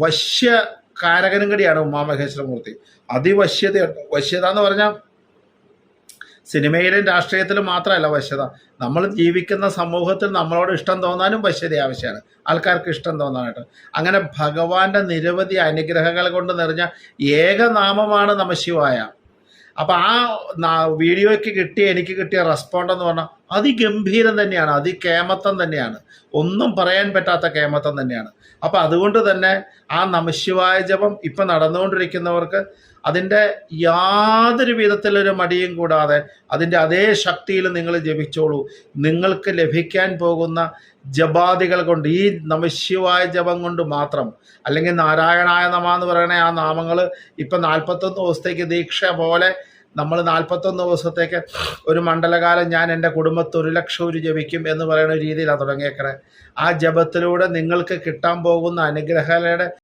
വശ്യ കാരകനും കൂടിയാണ് ഉമാമഹേശ്വരമൂർത്തി അതിവശ്യത വശ്യത എന്ന് പറഞ്ഞാൽ സിനിമയിലും രാഷ്ട്രീയത്തിലും മാത്രമല്ല വശ്യത. നമ്മൾ ജീവിക്കുന്ന സമൂഹത്തിൽ നമ്മളോട് ഇഷ്ടം തോന്നാനും വശ്യത ആവശ്യമാണ്. ആൾക്കാർക്ക് ഇഷ്ടം തോന്നാനായിട്ട്. അങ്ങനെ ഭഗവാന്റെ നിരവധി അനുഗ്രഹങ്ങൾ കൊണ്ട് നിറഞ്ഞ ഏകനാമമാണ് നമശിവായ അപ്പം ആ വീഡിയോയ്ക്ക് കിട്ടിയ എനിക്ക് കിട്ടിയ റെസ്പോണ്ട് എന്ന് പറഞ്ഞാൽ അതിഗംഭീരം തന്നെയാണ് അതികേമത്വം തന്നെയാണ്. ഒന്നും പറയാൻ പറ്റാത്ത കേമത്വം തന്നെയാണ്. അപ്പോൾ അതുകൊണ്ട് തന്നെ ആ നമശിവായ ജപം ഇപ്പം നടന്നുകൊണ്ടിരിക്കുന്നവർക്ക് അതിന്റെ യാതൊരു വിധത്തിലൊരു മടിയും കൂടാതെ അതിന്റെ അതേ ശക്തിയിൽ നിങ്ങൾ ജപിച്ചോളൂ. നിങ്ങൾക്ക് ലഭിക്കാൻ പോകുന്ന ജപാദികൾ കൊണ്ട് ഈ നമശിവായ ജപം കൊണ്ട് മാത്രം അല്ലെങ്കിൽ നാരായണായ നമ എന്ന് പറയുന്ന ആ നാമങ്ങൾ ഇപ്പം നാൽപ്പത്തൊന്ന് ദിവസത്തേക്ക് ദീക്ഷ പോലെ നമ്മൾ നാൽപ്പത്തൊന്ന് ദിവസത്തേക്ക് ഒരു മണ്ഡലകാലം ഞാൻ എന്റെ കുടുംബത്തെ ഒരു ലക്ഷം ഒരു ജപിക്കും എന്ന് പറയുന്ന രീതിയിലാണ് തുടങ്ങിയേക്കണേ. ആ ജപത്തിലൂടെ നിങ്ങൾക്ക് കിട്ടാൻ പോകുന്ന അനുഗ്രഹങ്ങളുടെ